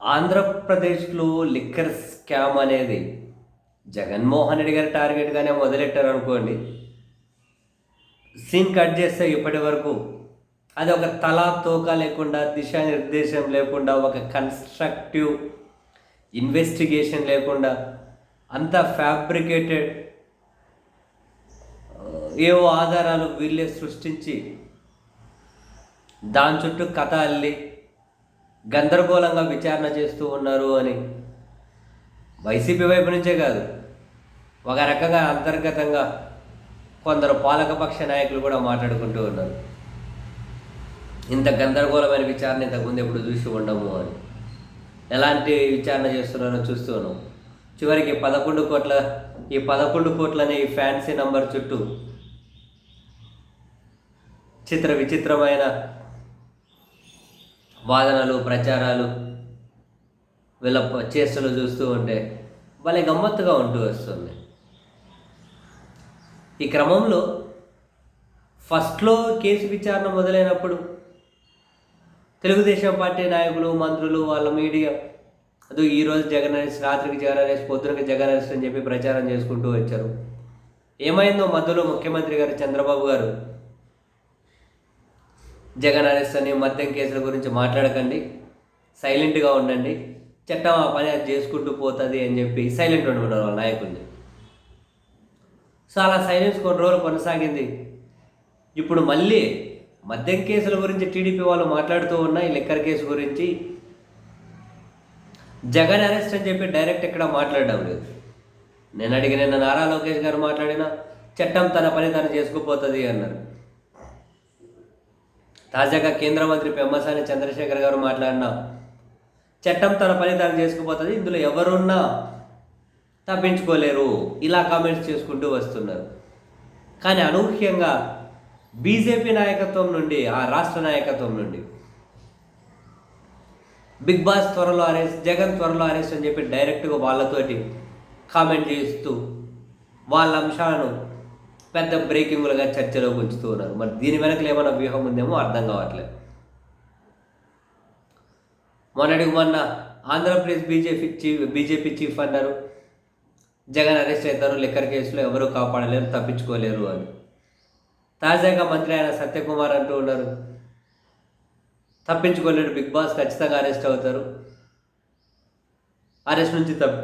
ఆంధ్రప్రదేశ్లో liquor scam అనేది జగన్మోహన్ రెడ్డి గారి టార్గెట్గానే మొదలెట్టారు అనుకోండి సీన్ కట్ చేస్తే ఇప్పటి వరకు అది ఒక తలా తోక లేకుండా దిశానిర్దేశం లేకుండా ఒక కన్స్ట్రక్టివ్ ఇన్వెస్టిగేషన్ లేకుండా అంత ఫ్యాబ్రికేటెడ్ ఏవో ఆధారాలు వీళ్ళే సృష్టించి దాని చుట్టూ కథ అల్లి గందరగోళంగా విచారణ చేస్తూ ఉన్నారు అని. వైసీపీ వైపు నుంచే కాదు ఒక రకంగా అంతర్గతంగా కొందరు పాలకపక్ష నాయకులు కూడా మాట్లాడుకుంటూ ఉన్నారు. ఇంత గందరగోళమైన విచారణ ఇంతకుముందు ఎప్పుడు చూసి ఉండము అని. ఎలాంటి విచారణ చేస్తున్నారో చూస్తూ ఉన్నాం. చివరికి పదకొండు కోట్ల ఈ పదకొండు కోట్లనే ఈ ఫ్యాన్సీ నంబర్ చుట్టూ చిత్ర విచిత్రమైన వాదనలు ప్రచారాలు వీళ్ళ చేష్టలు చూస్తూ ఉంటే భలే గమ్మత్తుగా ఉంటూ వస్తుంది. ఈ క్రమంలో ఫస్ట్లో కేసు విచారణ మొదలైనప్పుడు తెలుగుదేశం పార్టీ నాయకులు మంత్రులు వాళ్ళ మీడియా అది ఈరోజు జగన్ అనేసి రాత్రికి జగన్ అనేసి పొద్దునకి జగన్ అనేసి అని చెప్పి ప్రచారం చేసుకుంటూ వచ్చారు. ఏమైందో మధ్యలో ముఖ్యమంత్రి గారు చంద్రబాబు గారు జగన్ అరెస్ట్ అని మద్యం కేసుల గురించి మాట్లాడకండి. సైలెంట్గా ఉండండి. చట్టం ఆ పని అది చేసుకుంటూ పోతుంది అని చెప్పి సైలెంట్ ఉండమన్నారు వాళ్ళ నాయకుడిని సో అలా సైలెన్స్ కొన్ని రోజులు కొనసాగింది. ఇప్పుడు మళ్ళీ మద్యం కేసుల గురించి టీడీపీ వాళ్ళు మాట్లాడుతూ ఉన్న ఈ లిక్కర్ కేసు గురించి జగన్ అరెస్ట్ అని చెప్పి డైరెక్ట్ ఎక్కడ మాట్లాడడం లేదు. నేను అడిగిన నారా లోకేష్ గారు మాట్లాడిన చట్టం తన పని తను చేసుకుపోతుంది అన్నారు. తాజాగా కేంద్ర మంత్రి పెమ్మసాని చంద్రశేఖర్ గారు మాట్లాడిన చట్టం తన పని తాను చేసుకుపోతుంది ఇందులో ఎవరున్నా తప్పించుకోలేరు. ఇలా కామెంట్స్ చేసుకుంటూ వస్తున్నారు. కానీ అనూహ్యంగా బీజేపీ నాయకత్వం నుండి ఆ రాష్ట్ర నాయకత్వం నుండి బిగ్ బాస్ త్వరలో అరెస్ట్ జగన్ త్వరలో అరెస్ట్ అని చెప్పి డైరెక్ట్గా వాళ్ళతోటి కామెంట్ చేస్తూ వాళ్ళ అంశాలను పెద్ద బ్రేకింగ్లుగా చర్చలో ఉంచుతూ ఉన్నారు. మరి దీని వెనకలు ఏమైనా వ్యూహం ఉందేమో అర్థం కావట్లేదు. మొన్నటికి మొన్న Andhra Pradesh BJP chief BJP chief అన్నారు. జగన్ అరెస్ట్ అవుతారు లిక్కర్ కేసులో ఎవరూ కాపాడలేరు తప్పించుకోలేరు అని. తాజాగా మంత్రి ఆయన సత్యకుమార్ అంటూ ఉన్నారు. తప్పించుకోలేరు బిగ్ బాస్ ఖచ్చితంగా అరెస్ట్ అవుతారు. అరెస్ట్ నుంచి తప్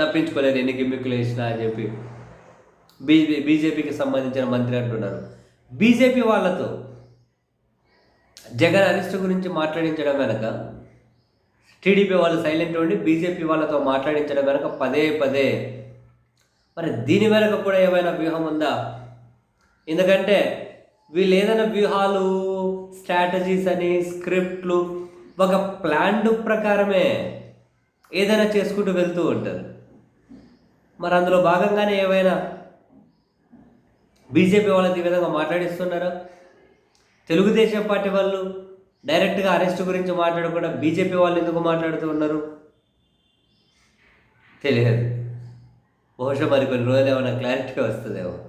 తప్పించుకోలేరు ఎన్ని గిమ్మిక్కులు వేసినా అని చెప్పి. బీజే బీజేపీకి సంబంధించిన మంత్రి అంటున్నారు. బీజేపీ వాళ్ళతో జగన్ అరెస్ట్ గురించి మాట్లాడించడం వెనక టీడీపీ వాళ్ళు సైలెంట్ ఉండి బీజేపీ వాళ్ళతో మాట్లాడించడం వెనక పదే పదే మరి దీని వెనక కూడా ఏమైనా వ్యూహం ఉందా? ఎందుకంటే వీళ్ళు ఏదైనా వ్యూహాలు స్ట్రాటజీస్ అని స్క్రిప్ట్లు ఒక ప్లాన్ ప్రకారమే ఏదైనా చేసుకుంటూ వెళ్తూ ఉంటారు. మరి అందులో భాగంగానే ఏవైనా బీజేపీ వాళ్ళకి ఈ విధంగా మాట్లాడిస్తున్నారు? తెలుగుదేశం పార్టీ వాళ్ళు డైరెక్ట్గా అరెస్ట్ గురించి మాట్లాడకుండా బీజేపీ వాళ్ళు ఎందుకు మాట్లాడుతూ ఉన్నారు? తెలియదు. బహుశా మరి కొన్ని రోజులు ఏమైనా క్లారిటీ వస్తుందేమో.